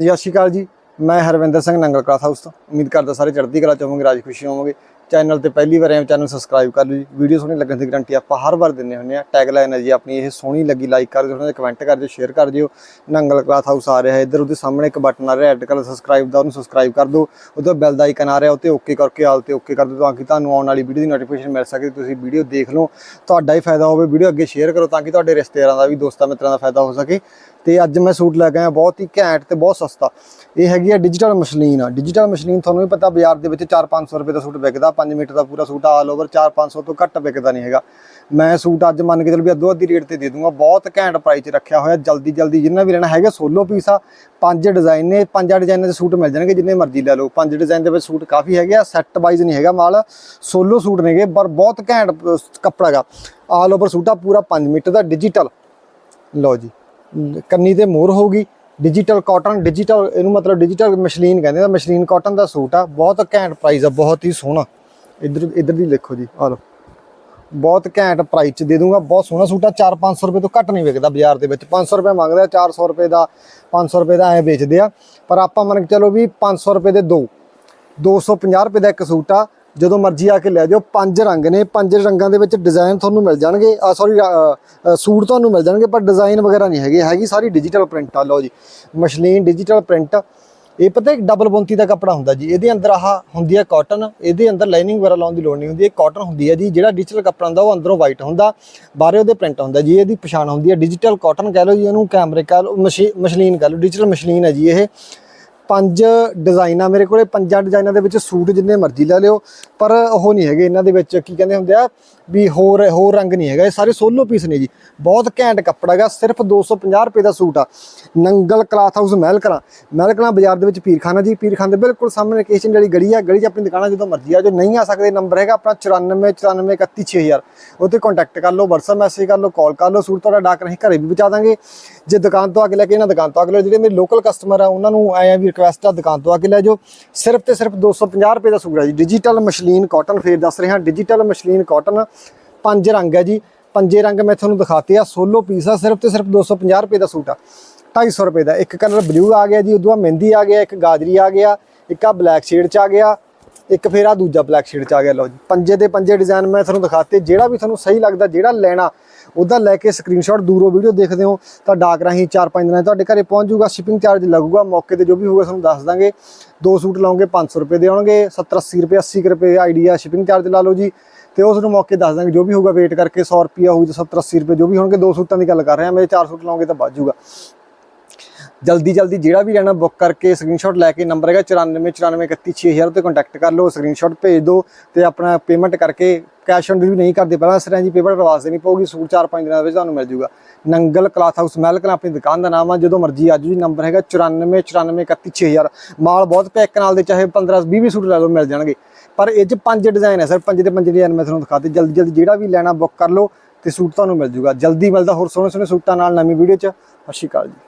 ਸਤਿ ਸ਼੍ਰੀ ਅਕਾਲ ਜੀ। ਮੈਂ ਹਰਵਿੰਦਰ ਸਿੰਘ ਨੰਗਲ ਕਲਾਸ ਹਾਊਸ ਤੋਂ। ਉਮੀਦ ਕਰਦਾ ਸਾਰੇ ਚੜ੍ਹਦੀ ਕਲਾ ਚ ਹੋਵੋਗੇ, ਰਾਜ ਖੁਸ਼ੀ ਹੋਵੋਗੇ। ਚੈਨਲ ਤੇ ਪਹਿਲੀ ਵਾਰ ਆਏ ਚੈਨਲ ਸਬਸਕ੍ਰਾਈਬ ਕਰ ਲਓ ਜੀ। ਵੀਡੀਓ ਸੋਹਣੀ ਲੱਗਣ ਦੀ ਗਰੰਟੀ ਆਪਾਂ ਹਰ ਵਾਰ ਦਿੰਦੇ ਹੁੰਦੇ ਆ ਟੈਗ ਲਾਈਨ ਹੈ ਜੀ, ਆਪਣੀ ਇਹ ਸੋਹਣੀ ਲੱਗੀ ਲਾਈਕ ਕਰ ਦਿਓ, ਉਹਨਾਂ ਦੇ ਕਮੈਂਟ ਕਰ ਦਿਓ ਸ਼ੇਅਰ ਕਰ ਦਿਓ। ਨੰਗਲ ਕਲਾਥ ਹਾਊਸ ਆ ਰਿਹਾ ਹੈ ਇੱਧਰ ਉਹਦੇ ਸਾਹਮਣੇ ਇੱਕ ਬਟਨ ਆ ਰਿਹਾ ਰੈੱਡ ਕਲਰ ਸਬਸਕ੍ਰਾਈਬ ਦਾ, ਉਹਨੂੰ ਸਬਸਕ੍ਰਾਈਬ ਕਰ ਦਿਓ। ਉਹਦੇ ਬੈਲ ਦਾ ਆਈਕਨ ਆ ਰਿਹਾ ਉੱਤੇ ਓਕੇ ਕਰਕੇ ਆਲ ਤੇ ਓਕੇ ਕਰ ਦਿਓ, ਤਾਂ ਕਿ ਤੁਹਾਨੂੰ ਆਉਣ ਵਾਲੀ ਵੀਡੀਓ ਦੀ ਨੋਟੀਫਿਕੇਸ਼ਨ ਮਿਲ ਸਕੇ, ਤੁਸੀਂ ਵੀਡੀਓ ਦੇਖ ਲਓ। ਤੁਹਾਡਾ ਹੀ ਫਾਇਦਾ ਹੋਵੇ ਵੀਡੀਓ ਅੱਗੇ ਸ਼ੇਅਰ ਕਰੋ, ਤਾਂ ਕਿ ਤੁਹਾਡੇ ਰਿਸ਼ਤੇਦਾਰਾਂ ਦਾ ਵੀ, ਦੋਸਤਾਂ ਮਿੱਤਰਾਂ ਦਾ ਫਾਇਦਾ ਹੋ ਸਕੇ। ਤੇ ਅੱਜ ਮੈਂ ਸੂਟ ਲੈ ਕੇ ਆਇਆ ਬਹੁਤ ਹੀ ਘੈਂਟ ਤੇ ਬਹੁਤ ਸਸਤਾ। ਇਹ ਹੈਗੀ ਆ ਡਿਜੀਟਲ ਮਸ਼ੀਨ ਆ ਡਿਜੀਟਲ ਮਸ਼ੀਨ ਤੁਹਾਨੂੰ ਵੀ ਪਤਾ ਬਾਜ਼ਾਰ ਦੇ ਵਿੱਚ 4-500 ਰੁਪਏ ਦਾ ਸੂਟ ਵਿਕਦਾ 5 ਮੀਟਰ ਦਾ ਪੂਰਾ ਸੂਟ ਆਲ ਓਵਰ 4-500 ਤੋਂ ਘੱਟ ਵਿਕਦਾ ਨਹੀਂ ਹੈਗਾ। ਮੈਂ ਸੂਟ ਅੱਜ ਮੰਨ ਕੇ ਚੱਲ ਵੀ ਅੱਧੋ ਅੱਧੀ ਰੇਟ ਤੇ ਦੇ ਦੂੰਗਾ, ਬਹੁਤ ਘੈਂਟ ਪ੍ਰਾਈਸ 'ਚ ਰੱਖਿਆ ਹੋਇਆ ਜਲਦੀ ਜਲਦੀ ਜਿੰਨਾ ਵੀ ਲੈਣਾ ਹੈਗਾ ਸੋਲੋ ਪੀਸ ਆ, ਪੰਜ ਡਿਜ਼ਾਈਨ ਨੇ, ਪੰਜਾਂ ਡਿਜ਼ਾਈਨਾਂ ਦੇ ਸੂਟ ਮਿਲ ਜਾਣਗੇ, ਜਿੰਨੇ ਮਰਜ਼ੀ ਲੈ ਲਓ। ਪੰਜ ਡਿਜ਼ਾਈਨ ਦੇ ਵਿੱਚ ਸੂਟ ਕਾਫੀ ਹੈਗੇ ਆ ਸੈੱਟ ਵਾਈਜ਼ ਨਹੀਂ ਹੈਗਾ ਮਾਲ, ਸੋਲੋ ਸੂਟ ਨੇਗੇ, ਪਰ ਬਹੁਤ ਘੈਂਟ ਕੱਪੜਾ ਹੈਗਾ। ਆਲ ਓਵਰ ਸੂਟ ਆ, ਪੂਰਾ 5 ਮੀਟਰ ਦਾ ਡਿਜੀਟਲ ਲਓ ਜੀ। ਕੰਨੀ ਤੇ ਮੋਹਰ ਹੋਊਗੀ। ਡਿਜੀਟਲ ਕਾਟਨ ਡਿਜੀਟਲ ਇਹਨੂੰ ਮਤਲਬ ਡਿਜੀਟਲ ਮਸ਼ਲੀਨ ਕਹਿੰਦੇ ਆ। ਮਸ਼ਲੀਨ ਕਾਟਨ ਦਾ ਸੂਟ ਆ। ਬਹੁਤ ਘੈਂਟ ਪ੍ਰਾਈਸ ਆ, ਬਹੁਤ ਹੀ ਸੋਹਣਾ। ਇੱਧਰ ਇੱਧਰ ਦੀ ਲਿਖੋ ਜੀ ਆ ਲਓ। ਬਹੁਤ ਘੈਂਟ ਪ੍ਰਾਈਸ ਚ ਦੇ ਦੂੰਗਾ। ਬਹੁਤ ਸੋਹਣਾ ਸੂਟ ਆ। 4-500 ਰੁਪਏ ਤੋਂ ਘੱਟ ਨਹੀਂ ਵਿਕਦਾ ਬਾਜ਼ਾਰ ਦੇ ਵਿੱਚ। 500 ਰੁਪਏ ਮੰਗਦੇ ਆ 400 ਰੁਪਏ ਦਾ 500 ਰੁਪਏ ਦਾ ਐ ਵੇਚਦੇ ਆ। ਪਰ ਆਪਾਂ ਮੰਨ ਕੇ ਚਲੋ ਵੀ 500 ਰੁਪਏ ਦੇ ਦੋ। 250 ਰੁਪਏ ਦਾ ਇੱਕ ਸੂਟ ਆ। ਜਦੋਂ ਮਰਜ਼ੀ ਆ ਕੇ ਲੈ ਜਾਓ, ਪੰਜ ਰੰਗ ਨੇ, ਪੰਜ ਰੰਗਾਂ ਦੇ ਵਿੱਚ ਡਿਜ਼ਾਈਨ ਤੁਹਾਨੂੰ ਮਿਲ ਜਾਣਗੇ। ਆ ਸੌਰੀ ਸੂਟ ਤੁਹਾਨੂੰ ਮਿਲ ਜਾਣਗੇ, ਪਰ ਡਿਜ਼ਾਈਨ ਵਗੈਰਾ ਨਹੀਂ ਹੈਗੇ, ਹੈਗੀ ਸਾਰੀ ਡਿਜੀਟਲ ਪ੍ਰਿੰਟ ਆ, ਲਓ ਜੀ। ਮਸ਼ਲੀਨ ਡਿਜੀਟਲ ਪ੍ਰਿੰਟ ਇਹ ਪਤਾ ਇੱਕ ਡਬਲ ਬੁੰਤੀ ਦਾ ਕੱਪੜਾ ਹੁੰਦਾ ਜੀ। ਇਹਦੇ ਅੰਦਰ ਆਹ ਹੁੰਦੀ ਹੈ ਕਾਟਨ ਇਹਦੇ ਅੰਦਰ ਲਾਈਨਿੰਗ ਵਗੈਰਾ ਲਾਉਣ ਦੀ ਲੋੜ ਨਹੀਂ ਹੁੰਦੀ। ਇਹ ਕਾਟਨ ਹੁੰਦੀ ਹੈ ਜੀ, ਜਿਹੜਾ ਡਿਜੀਟਲ ਕੱਪੜਾ ਹੁੰਦਾ, ਉਹ ਅੰਦਰੋਂ ਵਾਈਟ ਹੁੰਦਾ, ਬਾਹਰੇ ਉਹਦੇ ਪ੍ਰਿੰਟ ਹੁੰਦਾ ਜੀ, ਇਹਦੀ ਪਛਾਣ ਹੁੰਦੀ ਹੈ ਡਿਜੀਟਲ ਕਾਟਨ ਕਹਿ ਲਓ ਜੀ, ਇਹਨੂੰ ਕੈਮਰੇ ਕਹਿ ਲਓ ਮਸ਼ੀਨ ਕਹਿ ਲਓ ਡਿਜੀਟਲ ਮਸ਼ੀਨ ਹੈ ਜੀ ਇਹ। ਪੰਜ ਡਿਜ਼ਾਈਨ ਮੇਰੇ ਕੋਲੇ, ਪੰਜਾਂ ਡਿਜ਼ਾਈਨਾਂ ਦੇ ਵਿੱਚ ਸੂਟ ਜਿੰਨੇ ਮਰਜ਼ੀ ਲੈ ਲਿਓ, ਪਰ ਉਹ ਨਹੀਂ ਹੈਗੇ ਇਹਨਾਂ ਦੇ ਵਿੱਚ, ਕੀ ਕਹਿੰਦੇ ਹੁੰਦੇ ਆ, ਵੀ ਹੋਰ ਹੋਰ ਰੰਗ ਨਹੀਂ ਹੈਗਾ, ਇਹ ਸਾਰੇ ਸੋਲੋ ਪੀਸ ਨੇ ਜੀ। ਬਹੁਤ ਘੈਂਟ ਕੱਪੜਾ ਹੈਗਾ, ਸਿਰਫ 250 ਰੁਪਏ ਦਾ ਸੂਟ ਆ। ਨੰਗਲ ਕਲਾਥ ਹਾਊਸ ਮਹਿਲਕਲਾਂ ਮਹਿਲਕਲਾਂ ਬਾਜ਼ਾਰ ਦੇ ਵਿੱਚ ਪੀਰਖਾਨਾ ਜੀ ਪੀਰਖਾਨ ਦੇ ਬਿਲਕੁਲ ਸਾਹਮਣੇ ਕਿਚਨ ਵਾਲੀ ਗਲੀ ਆ, ਗਲੀ 'ਚ ਆਪਣੀ ਦੁਕਾਨਾਂ ਜਦੋਂ ਮਰਜ਼ੀ ਆ ਜੋ ਨਹੀਂ ਆ ਸਕਦੇ, ਨੰਬਰ ਹੈਗਾ ਆਪਣਾ 94 94 31 6000 ਉੱਤੇ ਕੰਟੈਕਟ ਕਰ ਲਓ, WhatsApp ਮੈਸੇਜ ਕਰ ਲਓ ਕਾਲ ਕਰ ਲਓ, ਸੂਟ ਤੁਹਾਡਾ ਡਾਕ ਰਾਹੀਂ ਘਰੇ ਵੀ ਪਹੁੰਚਾ ਦਾਂਗੇ। ਜੇ ਦੁਕਾਨ ਤੋਂ ਆ ਕੇ ਲੈ ਕੇ ਇਹਨਾਂ ਦੁਕਾਨ ਤੋਂ ਆ ਕੇ ਲਓ ਜਿਹੜੇ ਮੇਰੇ ਲੋਕਲ ਕਸਟਮਰ ਆ, ਉਹਨਾਂ ਨੂੰ ਆਏ ਵੀ ਰਿਕੁਐਸਟ ਆ, ਦੁਕਾਨ ਤੋਂ ਆ ਕੇ ਲੈ ਜਾਓ। ਸਿਰਫ ਤੇ ਸਿਰਫ 250 ਰੁਪਏ ਦਾ ਸੂਟ ਆ ਜੀ। ਡਿਜੀਟਲ ਮਸ਼ਲੀਨ ਕਾਟਨ ਫੇਰ ਦੱਸ ਰਿਹਾ ਡਿਜੀਟਲ ਮਸ਼ਲੀਨ ਕਾਟਨ ਪੰਜ ਰੰਗ ਹੈ ਜੀ। ਪੰਜੇ ਰੰਗ ਮੈਂ ਤੁਹਾਨੂੰ ਦਿਖਾਤੇ ਆ, ਸੋਲੋ ਪੀਸ ਆ, ਸਿਰਫ ਤੇ ਸਿਰਫ 250 ਰੁਪਏ ਦਾ ਸੂਟ ਆ। 250 ਰੁਪਏ ਦਾ। ਇੱਕ ਕਲਰ ਬਲੂ ਆ ਗਿਆ ਜੀ, ਉਦੋਂ ਬਾਅਦ ਮਹਿੰਦੀ ਆ ਗਿਆ, ਇੱਕ ਗਾਜਰੀ ਆ ਗਿਆ, ਇੱਕ ਆ ਬਲੈਕ ਸ਼ੇਡ ਚ ਆ ਗਿਆ। ਇੱਕ ਫੇਰ ਆ ਦੂਜਾ ਬਲੈਕ ਸ਼ੇਡ ਚ ਆ ਗਿਆ, ਲਓ ਜੀ। ਪੰਜੇ ਦੇ ਪੰਜੇ ਡਿਜ਼ਾਈਨ ਮੈਂ ਤੁਹਾਨੂੰ ਦਿਖਾਤੇ, ਜਿਹੜਾ ਵੀ ਤੁਹਾਨੂੰ ਸਹੀ ਲੱਗਦਾ, ਜਿਹੜਾ ਲੈਣਾ, ਉਹਦਾ ਲੈ ਕੇ ਸਕਰੀਨਸ਼ਾਟ ਦੂਰੋਂ ਵੀਡੀਓ ਦੇਖਦੇ ਹੋ, ਤਾਂ ਡਾਕ ਰਾਹੀਂ 4-5 ਦਿਨਾਂ ਤੁਹਾਡੇ ਘਰੇ ਪਹੁੰਚ ਜਾਊਗਾ ਸ਼ਿਪਿੰਗ ਚਾਰਜ ਲੱਗੂਗਾ, ਮੌਕੇ ਤੇ ਜੋ ਵੀ ਹੋਊਗਾ ਤੁਹਾਨੂੰ ਦੱਸ ਦਾਂਗੇ। ਦੋ ਸੂਟ ਲਾਉਂਗੇ 500 ਰੁਪਏ ਦੇ ਆਉਣਗੇ 70-80 ਰੁਪਏ 80 ਕੁ ਰੁਪਏ ਆਈਡੀਆ ਸ਼ਿਪਿੰਗ ਚਾਰਜ ਲਾ ਲਓ ਜੀ। ਤੇ ਉਸ ਨੂੰ ਮੌਕੇ ਦੱਸ ਦਾਂਗੇ, ਜੋ ਵੀ ਹੋਊਗਾ ਵੇਟ ਕਰਕੇ 100 ਰੁਪਿਆ ਹੋਊ ਜਾਂ 70-80 ਰੁਪਏ ਜੋ ਵੀ ਹੋਣਗੇ, ਦੋ ਸੂਟਾਂ ਦੀ ਗੱਲ ਕਰ ਰਹੇ ਹਾਂ ਮੇਰੇ ਚਾਰ ਸੂਟ ਲਾਉਂਗੇ ਤਾਂ ਵੱਧ ਜਾਊਗਾ। ਜਲਦੀ ਜਲਦੀ ਜਿਹੜਾ ਵੀ ਲੈਣਾ ਬੁੱਕ ਕਰਕੇ ਸਕਰੀਨਸ਼ਾਟ ਲੈ ਕੇ ਨੰਬਰ ਹੈਗਾ 9494316000 ਤੇ ਕੰਟੈਕਟ ਕਰ ਲਓ ਸਕਰੀਨਸ਼ਾਟ ਭੇਜ ਦਿਓ ਤੇ ਆਪਣਾ ਪੇਮੈਂਟ ਕਰਕੇ ਕੈਸ਼ ਔਨ ਡਿਲੀਵਰੀ ਨਹੀਂ ਕਰਦੇ। ਪਹਿਲਾਂ ਇਸ ਤਰ੍ਹਾਂ ਜੀ ਪੇਮੈਂਟ ਕਰਵਾ ਦੇਣੀ ਪਊਗੀ, ਸੂਟ 4-5 ਦਿਨਾਂ ਦੇ ਵਿੱਚ ਤੁਹਾਨੂੰ ਮਿਲ ਜਾਊਗਾ। ਨੰਗਲ ਕਲਾਥ ਹਾਊਸ ਮਹਿਲਕਲ ਆਪਣੀ ਦੁਕਾਨ ਦਾ ਨਾਮ ਆ, ਜਦੋਂ ਮਰਜ਼ੀ ਆ ਆਜੋ ਜੀ ਨੰਬਰ ਹੈਗਾ 9494316000 ਮਾਲ ਬਹੁਤ ਪਿਆ ਇੱਕ ਨਾਲ ਦੇ, ਚਾਹੇ 15-20 ਵੀ ਸੂਟ ਲੈ ਲਓ, ਮਿਲ ਜਾਣਗੇ। ਪਰ ਇਹ ਚ ਪੰਜ ਡਿਜ਼ਾਈਨ ਹੈ ਸਰ ਪੰਜ ਦੇ ਪੰਜ ਡਿਜ਼ਾਈਨ ਮੈਂ ਤੁਹਾਨੂੰ ਦਿਖਾਤੇ। ਜਲਦੀ ਜਲਦੀ ਜਿਹੜਾ ਵੀ ਲੈਣਾ ਬੁੱਕ ਕਰ ਲਓ ਤੇ ਸੂਟ ਤੁਹਾਨੂੰ ਮਿਲ ਜਾਊਗਾ। ਜਲਦੀ ਮਿਲਦਾ ਹੋਰ ਸੋਹਣੇ ਸੋਹਣੇ ਸੂਟਾਂ ਨਾਲ ਨਵੀਂ ਵੀਡੀਓ ਚ। ਸਤਿ ਸ਼੍ਰੀ ਅਕਾਲ ਜੀ।